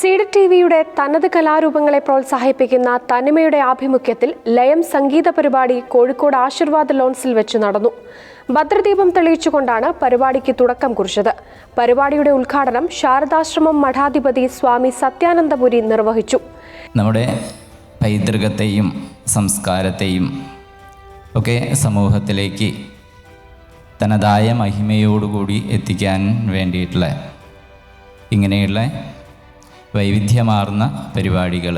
Seed T വിയുടെ തനത് കലാരൂപങ്ങളെ പ്രോത്സാഹിപ്പിക്കുന്ന തനിമയുടെ ആഭിമുഖ്യത്തിൽ ലയം സംഗീത പരിപാടി കോഴിക്കോട് ആശീർവാദ് ലോൺസിൽ വെച്ച് നടന്നു. ഭദ്രദീപം തെളിയിച്ചുകൊണ്ടാണ് പരിപാടിക്ക് തുടക്കം കുറിച്ചത്. പരിപാടിയുടെ ഉദ്ഘാടനം ശാരദാശ്രമം മഠാധിപതി സ്വാമി സത്യാനന്ദപുരി നിർവഹിച്ചു. നമ്മുടെ പൈതൃകത്തെയും സംസ്കാരത്തെയും ഒക്കെ സമൂഹത്തിലേക്ക് തനതായ മഹിമയോടുകൂടി എത്തിക്കാൻ വേണ്ടിയിട്ടുള്ള ഇങ്ങനെയുള്ള വൈവിധ്യമാർന്ന പരിപാടികൾ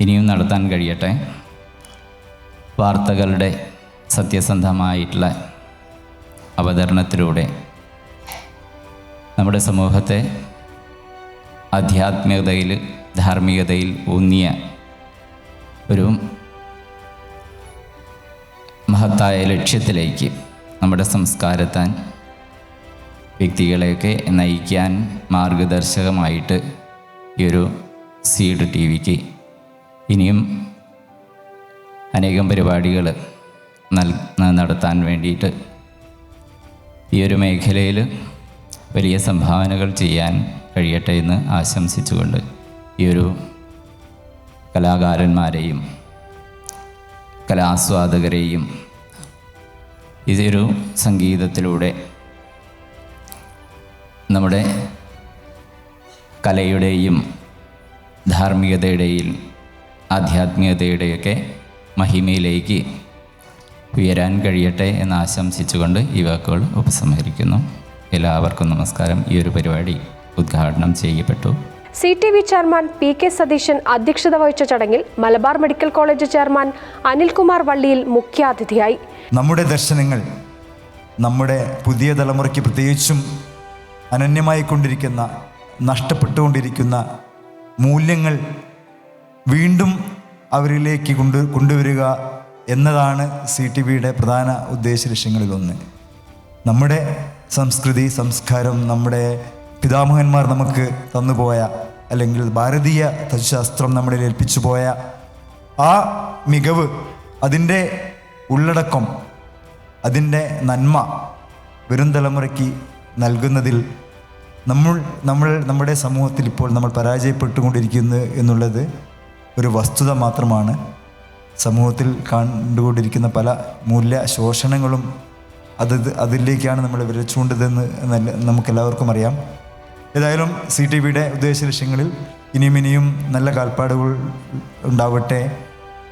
ഇനിയും നടത്താൻ കഴിയട്ടെ. വാർത്തകളുടെ സത്യസന്ധമായിട്ടുള്ള അവതരണത്തിലൂടെ നമ്മുടെ സമൂഹത്തെ ആധ്യാത്മികതയിൽ ധാർമ്മികതയിൽ ഊന്നിയ ഒരു മഹത്തായ ലക്ഷ്യത്തിലേക്ക് നമ്മുടെ സംസ്കാരത്താൻ വ്യക്തികളെയൊക്കെ നയിക്കാൻ മാർഗദർശകമായിട്ട് ഈ ഒരു സീഡ് ടി വിക്ക് ഇനിയും അനേകം പരിപാടികൾ നടത്താൻ വേണ്ടിയിട്ട് ഈ ഒരു മേഖലയിൽ വലിയ സംഭാവനകൾ ചെയ്യാൻ കഴിയട്ടെ എന്ന് ആശംസിച്ചുകൊണ്ട് ഈ ഒരു കലാകാരന്മാരെയും കലാസ്വാദകരെയും ഇതൊരു സംഗീതത്തിലൂടെ നമ്മുടെ കലയുടെയും ധാർമ്മികതയുടെയും ആധ്യാത്മികതയുടെയൊക്കെ മഹിമയിലേക്ക് ഉയരാൻ കഴിയട്ടെ എന്ന് ആശംസിച്ചുകൊണ്ട് ഈ വാക്കുകൾ ഉപസംഹരിക്കുന്നു. എല്ലാവർക്കും നമസ്കാരം. ഈ ഒരു പരിപാടി ഉദ്ഘാടനം ചെയ്യപ്പെട്ടു. C T V chairman P K Satheesan അധ്യക്ഷത വഹിച്ച ചടങ്ങിൽ Malabar medical college chairman Anilkumar Valliyil മുഖ്യാതിഥിയായി. നമ്മുടെ ദർശനങ്ങൾ നമ്മുടെ പുതിയ തലമുറയ്ക്ക് പ്രത്യേകിച്ചും അനന്യമായി കൊണ്ടിരിക്കുന്ന നഷ്ടപ്പെട്ടുകൊണ്ടിരിക്കുന്ന മൂല്യങ്ങൾ വീണ്ടും അവരിലേക്ക് കൊണ്ട് കൊണ്ടുവരിക എന്നതാണ് സി ടി വിയുടെ പ്രധാന ഉദ്ദേശ ലക്ഷ്യങ്ങളിലൊന്ന്. നമ്മുടെ സംസ്കൃതി സംസ്കാരം നമ്മുടെ പിതാമഹന്മാർ നമുക്ക് തന്നുപോയ അല്ലെങ്കിൽ ഭാരതീയ തത്വശാസ്ത്രം നമ്മളിൽ ഏൽപ്പിച്ചു പോയ ആ മികവ് അതിന്റെ ഉള്ളടക്കം അതിന്റെ നന്മ വരും തലമുറയ്ക്ക് നൽകുന്നതിൽ നമ്മൾ നമ്മൾ നമ്മുടെ സമൂഹത്തിൽ ഇപ്പോൾ നമ്മൾ പരാജയപ്പെട്ടുകൊണ്ടിരിക്കുന്നു എന്നുള്ളത് ഒരു വസ്തുത മാത്രമാണ്. സമൂഹത്തിൽ കണ്ടുകൊണ്ടിരിക്കുന്ന പല മൂല്യ ശോഷണങ്ങളും അത് അതിലേക്കാണ് നമ്മൾ വിരച്ചുകൊണ്ടതെന്ന് നല്ല നമുക്കെല്ലാവർക്കും അറിയാം. ഏതായാലും സി ടി വിയുടെ ഉദ്ദേശ ലക്ഷ്യങ്ങളിൽ ഇനിയും ഇനിയും നല്ല കാൽപ്പാടുകൾ ഉണ്ടാവട്ടെ.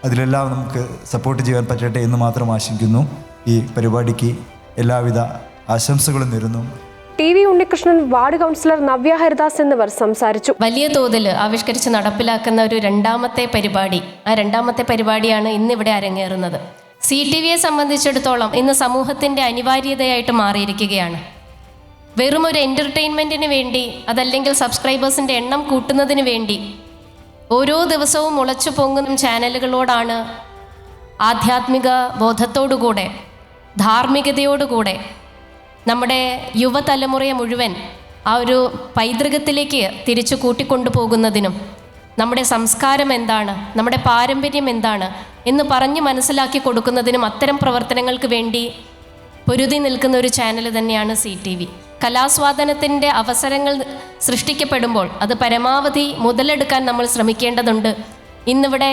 അതിലെല്ലാം നമുക്ക് സപ്പോർട്ട് ചെയ്യാൻ പറ്റട്ടെ എന്ന് മാത്രം ആശിക്കുന്നു. ഈ പരിപാടിക്ക് എല്ലാവിധ ആശംസകളും നേരുന്നു. T V Unnikrishnan ward councillor Navya Haridas എന്നിവർ സംസാരിച്ചു. വലിയ തോതിൽ ആവിഷ്കരിച്ച് നടപ്പിലാക്കുന്ന ഒരു രണ്ടാമത്തെ പരിപാടി. ആ രണ്ടാമത്തെ പരിപാടിയാണ് ഇന്നിവിടെ അരങ്ങേറുന്നത്. സി ടി വിയെ സംബന്ധിച്ചിടത്തോളം ഇന്ന് സമൂഹത്തിന്റെ അനിവാര്യതയായിട്ട് മാറിയിരിക്കുകയാണ്. വെറും ഒരു എന്റർടൈൻമെന്റിന് വേണ്ടി അതല്ലെങ്കിൽ സബ്സ്ക്രൈബേഴ്സിന്റെ എണ്ണം കൂട്ടുന്നതിന് വേണ്ടി ഓരോ ദിവസവും മുളച്ചു പൊങ്ങുന്ന ചാനലുകളോടാണ് ആധ്യാത്മിക ബോധത്തോടുകൂടെ ധാർമ്മികതയോടുകൂടെ നമ്മുടെ യുവതലമുറയെ മുഴുവൻ ആ ഒരു പൈതൃകത്തിലേക്ക് തിരിച്ചു കൂട്ടിക്കൊണ്ടുപോകുന്നതിനും നമ്മുടെ സംസ്കാരം എന്താണ് നമ്മുടെ പാരമ്പര്യം എന്താണ് എന്ന് പറഞ്ഞ് മനസ്സിലാക്കി കൊടുക്കുന്നതിനും അത്തരം പ്രവർത്തനങ്ങൾക്ക് വേണ്ടി പൊരുതി നിൽക്കുന്ന ഒരു ചാനൽ തന്നെയാണ് സി ടി വി. കലാസ്വാദനത്തിന്റെ അവസരങ്ങൾ സൃഷ്ടിക്കപ്പെടുമ്പോൾ അത് പരമാവധി മുതലെടുക്കാൻ നമ്മൾ ശ്രമിക്കേണ്ടതുണ്ട്. ഇന്നിവിടെ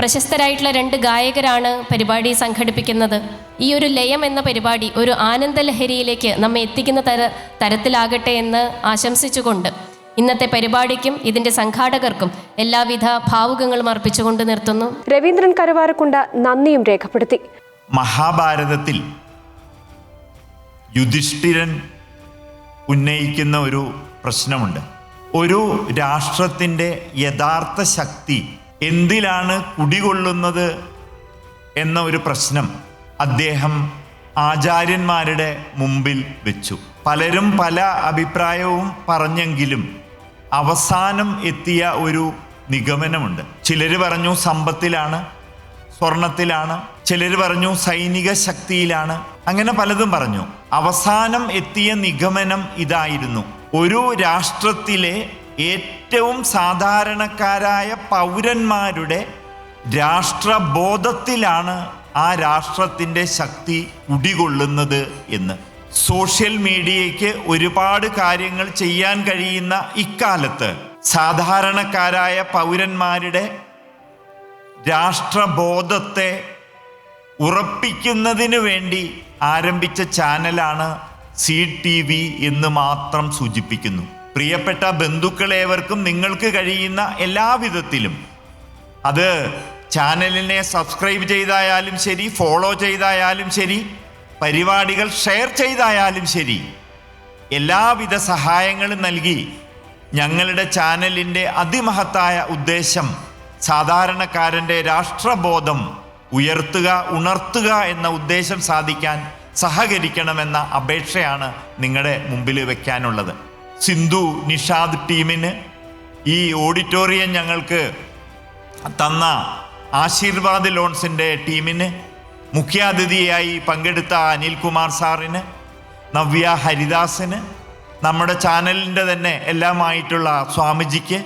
പ്രശസ്തരായിട്ടുള്ള രണ്ട് ഗായകരാണ് പരിപാടി സംഘടിപ്പിക്കുന്നത്. ഈ ഒരു ലയം എന്ന പരിപാടി ഒരു ആനന്ദലഹരിയിലേക്ക് നമ്മെ എത്തിക്കുന്ന തര തരത്തിലാകട്ടെ എന്ന് ആശംസിച്ചുകൊണ്ട് ഇന്നത്തെ പരിപാടിക്കും ഇതിന്റെ സംഘാടകർക്കും എല്ലാവിധ ഭാവുകങ്ങളും അർപ്പിച്ചുകൊണ്ട് നിർത്തുന്നു. രവീന്ദ്രൻ കരുവാരക്കുണ്ട് നന്ദിയും രേഖപ്പെടുത്തി. മഹാഭാരതത്തിൽ യുധിഷ്ഠിരൻ ഉന്നയിക്കുന്ന ഒരു പ്രശ്നമുണ്ട്. ഒരു രാഷ്ട്രത്തിന്റെ യഥാർത്ഥ ശക്തി എന്തിലാണ് കുടികൊള്ളുന്നത് എന്ന ഒരു പ്രശ്നം അദ്ദേഹം ആചാര്യന്മാരുടെ മുമ്പിൽ വെച്ചു. പലരും പല അഭിപ്രായവും പറഞ്ഞെങ്കിലും അവസാനം എത്തിയ ഒരു നിഗമനമുണ്ട്. ചിലർ പറഞ്ഞു സമ്പത്തിലാണ് സ്വർണത്തിലാണ് ചിലർ പറഞ്ഞു സൈനിക ശക്തിയിലാണ് അങ്ങനെ പലതും പറഞ്ഞു. അവസാനം എത്തിയ നിഗമനം ഇതായിരുന്നു. ഒരു രാഷ്ട്രത്തിലെ ഏറ്റവും സാധാരണക്കാരായ പൗരന്മാരുടെ രാഷ്ട്രബോധത്തിലാണ് ആ രാഷ്ട്രത്തിന്റെ ശക്തി കുടികൊള്ളുന്നത് എന്ന്. സോഷ്യൽ മീഡിയയ്ക്ക് ഒരുപാട് കാര്യങ്ങൾ ചെയ്യാൻ കഴിയുന്ന ഇക്കാലത്ത് സാധാരണക്കാരായ പൗരന്മാരുടെ രാഷ്ട്രബോധത്തെ ഉറപ്പിക്കുന്നതിന് വേണ്ടി ആരംഭിച്ച ചാനലാണ് സി ടി വി എന്ന് മാത്രം സൂചിപ്പിക്കുന്നു. പ്രിയപ്പെട്ട ബന്ധുക്കളേവർക്കും നിങ്ങൾക്ക് കഴിയുന്ന എല്ലാവിധത്തിലും അത് ചാനലിനെ സബ്സ്ക്രൈബ് ചെയ്തായാലും ശരി ഫോളോ ചെയ്തായാലും ശരി പരിപാടികൾ ഷെയർ ചെയ്തായാലും ശരി എല്ലാവിധ സഹായങ്ങളും നൽകി ഞങ്ങളുടെ ചാനലിന്റെ അതിമഹത്തായ ഉദ്ദേശം സാധാരണക്കാരന്റെ രാഷ്ട്രബോധം ഉയർത്തുക ഉണർത്തുക എന്ന ഉദ്ദേശം സാധിക്കാൻ സഹകരിക്കണമെന്ന അപേക്ഷയാണ് നിങ്ങളുടെ മുമ്പിൽ വെക്കാനുള്ളത്. സിന്ധു നിഷാദ് ടീമിന് ഈ ഓഡിറ്റോറിയം ഞങ്ങൾക്ക് തന്ന ആശീർവാദ് ലോൺസിന്റെ ടീമിന് മുഖ്യാതിഥിയായി പങ്കെടുത്ത അനിൽകുമാർ സാറിന് നവ്യ ഹരിദാസിന് നമ്മുടെ ചാനലിന്റെ തന്നെ എല്ലാമായിട്ടുള്ള സ്വാമിജിക്ക്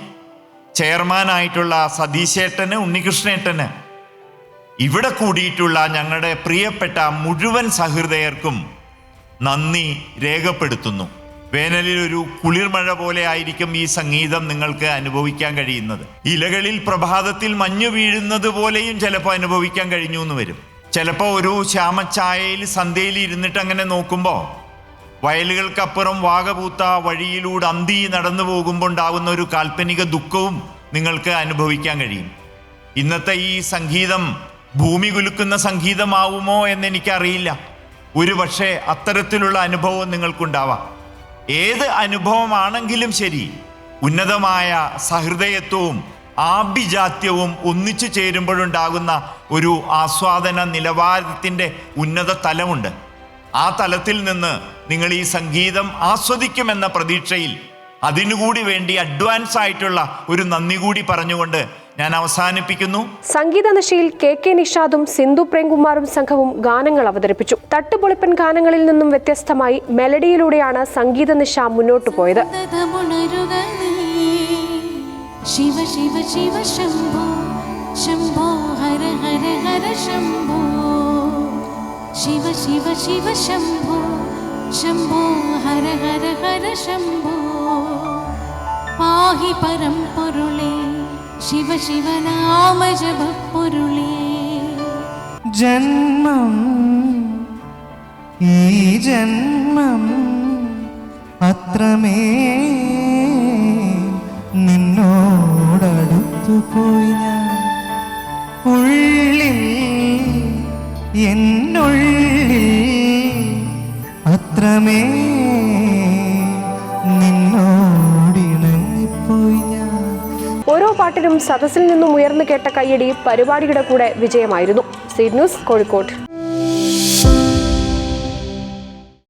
ചെയർമാനായിട്ടുള്ള സതീശേട്ടന് ഉണ്ണികൃഷ്ണേട്ടന് ഇവിടെ കൂടിയിട്ടുള്ള ഞങ്ങളുടെ പ്രിയപ്പെട്ട മുഴുവൻ സഹൃദയർക്കും നന്ദി രേഖപ്പെടുത്തുന്നു. വേനലിൽ ഒരു കുളിർമഴ പോലെ ആയിരിക്കും ഈ സംഗീതം നിങ്ങൾക്ക് അനുഭവിക്കാൻ കഴിയുന്നത്. ഇലകളിൽ പ്രഭാതത്തിൽ മഞ്ഞു വീഴുന്നത് പോലെയും ചിലപ്പോൾ അനുഭവിക്കാൻ കഴിഞ്ഞു എന്ന് വരും. ചിലപ്പോൾ ഒരു ശ്യാമച്ചായയിൽ സന്ധ്യയിൽ ഇരുന്നിട്ട് അങ്ങനെ നോക്കുമ്പോൾ വയലുകൾക്കപ്പുറം വാഗപൂത്ത വഴിയിലൂടെ അന്തി നടന്നു പോകുമ്പോൾ ഉണ്ടാകുന്ന ഒരു കാൽപ്പനിക ദുഃഖവും നിങ്ങൾക്ക് അനുഭവിക്കാൻ കഴിയും. ഇന്നത്തെ ഈ സംഗീതം ഭൂമി കുലുക്കുന്ന സംഗീതമാവുമോ എന്ന് എനിക്കറിയില്ല. ഒരു പക്ഷേ അത്തരത്തിലുള്ള അനുഭവം നിങ്ങൾക്കുണ്ടാവാം. ഏത് അനുഭവമാണെങ്കിലും ശരി ഉന്നതമായ സഹൃദയത്വവും ആഭിജാത്യവും ഒന്നിച്ചു ചേരുമ്പോഴുണ്ടാകുന്ന ഒരു ആസ്വാദന നിലവാരത്തിന്റെ ഉന്നത തലമുണ്ട്. ആ തലത്തിൽ നിന്ന് നിങ്ങൾ ഈ സംഗീതം ആസ്വദിക്കുമെന്ന പ്രതീക്ഷയിൽ അതിനുകൂടി വേണ്ടി അഡ്വാൻസ് ആയിട്ടുള്ള ഒരു നന്ദി കൂടി പറഞ്ഞുകൊണ്ട് ഞാൻ അവസാനിപ്പിക്കുന്നു. സംഗീത നിശയിൽ കെ കെ നിഷാദും സിന്ധു പ്രേംകുമാറും സംഘവും ഗാനങ്ങൾ അവതരിപ്പിച്ചു. തട്ടുപൊളിപ്പൻ ഗാനങ്ങളിൽ നിന്നും വ്യത്യസ്തമായി മെലഡിയിലൂടെയാണ് സംഗീത നിശ മുന്നോട്ടു പോയത്. ശിവ ശിവ ശിവ ശംഭോ ശംഭോ ഹര ഹര ഹര ശംഭോ. ശിവ ശിവ ശിവ ശംഭോ ശംഭോ ഹര ഹര ഹര ശംഭോ. പാഹി പരം പൊരുളേ ശിവ ശിവനാമ ജപ പൊരുളേ ജന്മം ഈ ജന്മം അത്രമേ നിന്നോടടുത്തു പോയി ഞാൻ. ഉള്ളിൽ എന്നുള്ളിൽ അത്രമേ നിന്നോടിണങ്ങിപ്പോയി പാട്ടിനും സദസ്സിൽ നിന്നും ഉയർന്നു കേട്ട കയ്യടി പരിപാടിയുടെ കൂടെ വിജയമായിരുന്നു. Seed news Kozhikode.